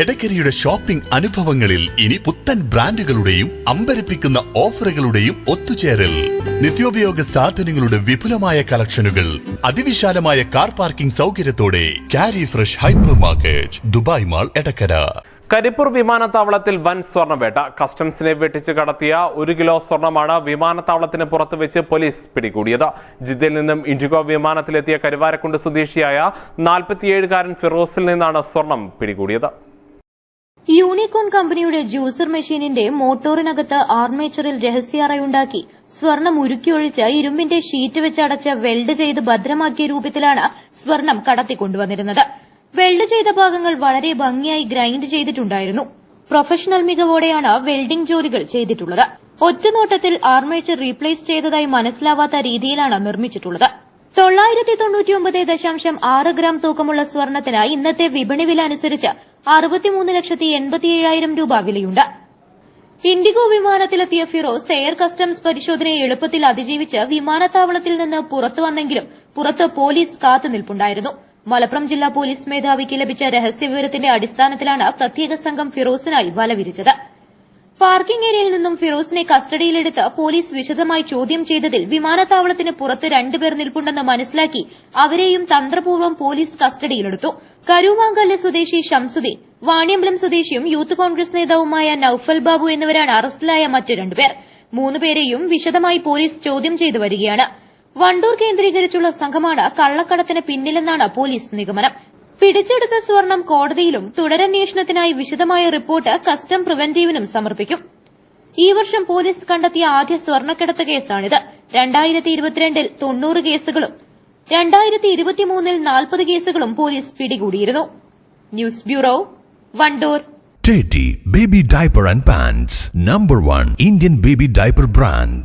എടക്കരയുടെ shopping അനുഭവങ്ങളിൽ ഇനി പുത്തൻ ബ്രാൻഡുകളുടെയും അമ്പരപ്പിക്കുന്ന ഓഫറുകളുടെയും ഒത്തുചേരൽ. നിത്യോപയോഗ സാധനങ്ങളുടെ വിപുലമായ കളക്ഷനുകൾ അതിവിശാലമായ കാർ പാർക്കിംഗ് സൗകര്യത്തോടെ കാരി fresh hyper market Dubai mall Edakkara. Karipur വിമാനത്താവളത്തിൽ വൻ സ്വർണവേട്ട കസ്റ്റംസിനെ വെട്ടിച്ച് കടത്തിയ ഒരു കിലോ സ്വർണമാണ് വിമാനത്താവളത്തിന് പുറത്ത് വെച്ച് പോലീസ് പിടികൂടിയത്. ജിദ്ദയിൽ നിന്നും ഇൻഡിഗോ വിമാനത്തിലെത്തിയ കരുവാരക്കുണ്ട് സ്വദേശിയായ നാൽപ്പത്തിയേഴുകാരൻ ഫിറോസിൽ നിന്നാണ് സ്വർണം പിടികൂടിയത്. യൂണിക്കോൺ കമ്പനിയുടെ ജ്യൂസർ മെഷീനിന്റെ മോട്ടോറിനകത്ത് ആർമേച്ചറിൽ രഹസ്യാറയുണ്ടാക്കി. സ്വർണം ഉരുക്കിയൊഴിച്ച് ഇരുമ്പിന്റെ ഷീറ്റ് വെച്ചടച്ച് വെൽഡ് ചെയ്ത് ഭദ്രമാക്കിയ രൂപത്തിലാണ് സ്വർണം കടത്തിക്കൊണ്ടുവന്നിരുന്നത്. വെൽഡ് ചെയ്ത ഭാഗങ്ങൾ വളരെ ഭംഗിയായി ഗ്രൈൻഡ് ചെയ്തിട്ടുണ്ടായിരുന്നു. പ്രൊഫഷണൽ മികവോടെയാണ് വെൽഡിംഗ് ജോലികൾ ചെയ്തിട്ടുള്ളത്. ഒറ്റനോട്ടത്തിൽ ആർമേച്ചർ റീപ്ലേസ് ചെയ്തതായി മനസ്സിലാവാത്ത രീതിയിലാണ് നിർമ്മിച്ചിട്ടുള്ളത്. തൊള്ളായിരത്തി തൊണ്ണൂറ്റിയൊമ്പത് ദശാംശം ആറ് ഗ്രാം തൂക്കമുള്ള സ്വർണത്തിന് ഇന്നത്തെ വിപണി വില അനുസരിച്ച് അറുപത്തിമൂന്ന് ലക്ഷത്തി എൺപത്തിയേഴായിരം രൂപ വിലയുണ്ട്. ഇൻഡിഗോ വിമാനത്തിലെത്തിയ ഫിറോസ് എയർ കസ്റ്റംസ് പരിശോധനയെ എളുപ്പത്തിൽ അതിജീവിച്ച് വിമാനത്താവളത്തിൽ നിന്ന് പുറത്തു വന്നെങ്കിലും പുറത്ത് പോലീസ് കാത്തുനിൽപ്പുണ്ടായിരുന്നു മലപ്പുറം ജില്ലാ പോലീസ് മേധാവിക്ക് ലഭിച്ച രഹസ്യവിവരത്തിന്റെ അടിസ്ഥാനത്തിലാണ് പ്രത്യേക സംഘം ഫിറോസിനായി വല വിരിച്ചത് പാർക്കിംഗ് ഏരിയയിൽ നിന്നും ഫിറോസിനെ കസ്റ്റഡിയിലെടുത്ത് പോലീസ് വിശദമായി ചോദ്യം ചെയ്തതിൽ വിമാനത്താവളത്തിന് പുറത്ത് രണ്ടുപേർ നിൽപ്പുണ്ടെന്ന് മനസ്സിലാക്കി അവരെയും തന്ത്രപൂർവം പോലീസ് കസ്റ്റഡിയിലെടുത്തു. കരുവാങ്കല്ല് സ്വദേശി ഷംസുദ്ദീൻ വാണിയമ്പലം സ്വദേശിയും യൂത്ത് കോൺഗ്രസ് നേതാവുമായ നൌഫൽ ബാബു എന്നിവരാണ് അറസ്റ്റിലായ മറ്റു രണ്ടുപേർ. മൂന്നുപേരെയും വിശദമായി പോലീസ് ചോദ്യം ചെയ്തു വരികയാണ്. വണ്ടൂർ കേന്ദ്രീകരിച്ചുള്ള സംഘമാണ് കള്ളക്കടത്തിന് പിന്നിലെന്നാണ് പോലീസ് നിഗമനം. പിടിച്ചെടുത്ത സ്വർണം കോടതിയിലും തുടരന്വേഷണത്തിനായി വിശദമായ റിപ്പോർട്ട് കസ്റ്റം പ്രിവന്റീവിനും സമർപ്പിക്കും. ഈ വർഷം പോലീസ് കണ്ടെത്തിയ ആദ്യ സ്വർണക്കടത്ത് കേസാണിത്. രണ്ടായിരത്തി ഇരുപത്തിരണ്ടിൽ തൊണ്ണൂറ് കേസുകളും രണ്ടായിരത്തി ഇരുപത്തിമൂന്നിൽ നാൽപ്പത് കേസുകളും പോലീസ് പിടികൂടിയിരുന്നു. News bureau Wandoor. Teddy Baby diaper and Pants, number one Indian baby diaper brand.